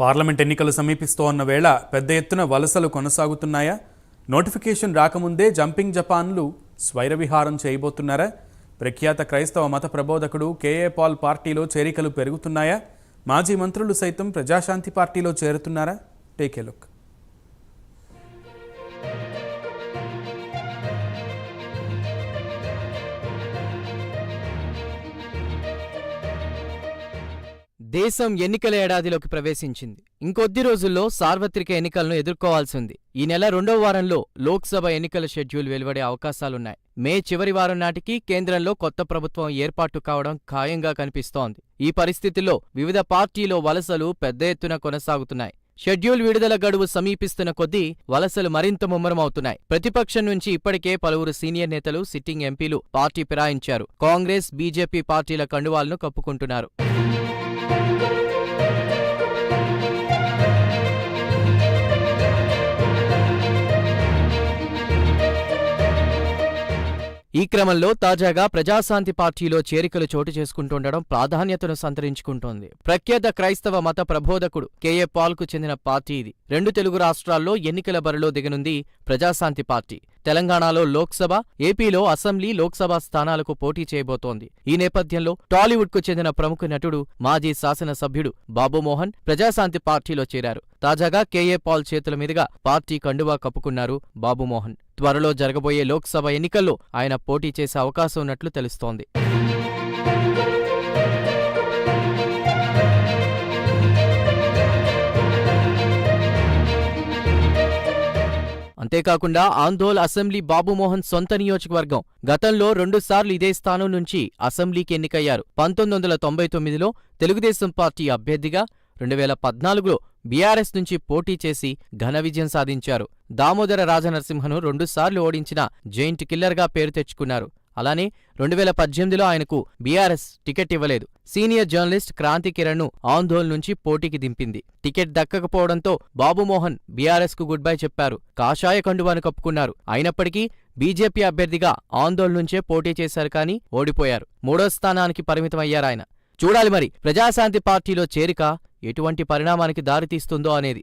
Parliament ఎన్నికలు సమీపిస్తోన్న వేళ పెద్ద ఎత్తున వలసలు కొనసాగుతున్నాయా? నోటిఫికేషన్ రాకముందే జంపింగ్ జపాన్లు స్వైరవిహారం చేయబోతున్నారా? ప్రఖ్యాత క్రైస్తవ మత ప్రబోధకుడు కేఏ పాల్ పార్టీలో చేరికలు పెరుగుతున్నాయా? మాజీ మంత్రులు సైతం ప్రజాశాంతి పార్టీలో చేరుతున్నారా? టేకే లుక్. దేశం ఎన్నికల ఏడాదిలోకి ప్రవేశించింది. ఇంకొద్ది రోజుల్లో సార్వత్రిక ఎన్నికలను ఎదుర్కోవాల్సి ఉంది. ఈ నెల రెండవ వారంలో లోక్సభ ఎన్నికల షెడ్యూల్ వెలువడే అవకాశాలున్నాయి. మే చివరి వారం నాటికి కేంద్రంలో కొత్త ప్రభుత్వం ఏర్పాటు కావడం ఖాయంగా కనిపిస్తోంది. ఈ పరిస్థితుల్లో వివిధ పార్టీలో వలసలు పెద్ద ఎత్తున కొనసాగుతున్నాయి. షెడ్యూల్ విడుదల గడువు సమీపిస్తున్న కొద్దీ వలసలు మరింత ముమ్మరమవుతున్నాయి. ప్రతిపక్షం నుంచి ఇప్పటికే పలువురు సీనియర్ నేతలు సిట్టింగ్ ఎంపీలు పార్టీ ఫిరాయించారు. కాంగ్రెస్ బీజేపీ పార్టీల కండువాలను కప్పుకుంటున్నారు. ఈ క్రమంలో తాజాగా ప్రజాశాంతి పార్టీలో చేరికలు చోటు చేసుకుంటుండడం ప్రాధాన్యతను సంతరించుకుంటోంది. ప్రఖ్యాత క్రైస్తవ మత ప్రబోధకుడు కేఏ పాల్కు చెందిన పార్టీ ఇది. రెండు తెలుగు రాష్ట్రాల్లో ఎన్నికల బరిలో దిగనుంది ప్రజాశాంతి పార్టీ. తెలంగాణలో లోక్సభ ఏపీలో అసెంబ్లీ లోక్సభ స్థానాలకు పోటీ చేయబోతోంది. ఈ నేపథ్యంలో టాలీవుడ్కు చెందిన ప్రముఖ నటుడు మాజీ శాసనసభ్యుడు బాబుమోహన్ ప్రజాశాంతి పార్టీలో చేరారు. తాజాగా కేఏ పాల్ చేతుల మీదుగా పార్టీ కండువా కప్పుకున్నారు బాబుమోహన్ త్వరలో జరగబోయే లోక్సభ ఎన్నికల్లో ఆయన పోటీ చేసే అవకాశం ఉన్నట్లు తెలుస్తోంది. అంతేకాకుండా ఆందోళ్ అసెంబ్లీ బాబుమోహన్ సొంత నియోజకవర్గం. గతంలో రెండుసార్లు ఇదే స్థానం నుంచి అసెంబ్లీకి ఎన్నికయ్యారు. పంతొమ్మిది వందల తొంభై తొమ్మిదిలో తెలుగుదేశం పార్టీ అభ్యర్థిగా రెండు వేల పద్నాలుగులో బీఆర్ఎస్ నుంచి పోటీ చేసి ఘన విజయం సాధించారు. దామోదర రాజనరసింహను రెండుసార్లు ఓడించిన జైంట్ కిల్లర్గా పేరు తెచ్చుకున్నారు. అలానే రెండు వేల పద్దెనిమిదిలో ఆయనకు బీఆర్ఎస్ టికెట్ ఇవ్వలేదు. సీనియర్ జర్నలిస్ట్ క్రాంతి కిరణ్ను ఆందోళన నుంచి పోటీకి దింపింది. టికెట్ దక్కకపోవడంతో బాబుమోహన్ బీఆర్ఎస్కు గుడ్ బై చెప్పారు. కాషాయ కండువాను కప్పుకున్నారు. అయినప్పటికీ బీజేపీ అభ్యర్థిగా ఆందోళన నుంచే పోటీ చేశారు కానీ ఓడిపోయారు. మూడో స్థానానికి పరిమితమయ్యారాయన చూడాలి మరి ప్రజాశాంతి పార్టీలో చేరిక ఎటువంటి పరిణామానికి దారితీస్తుందో అనేది.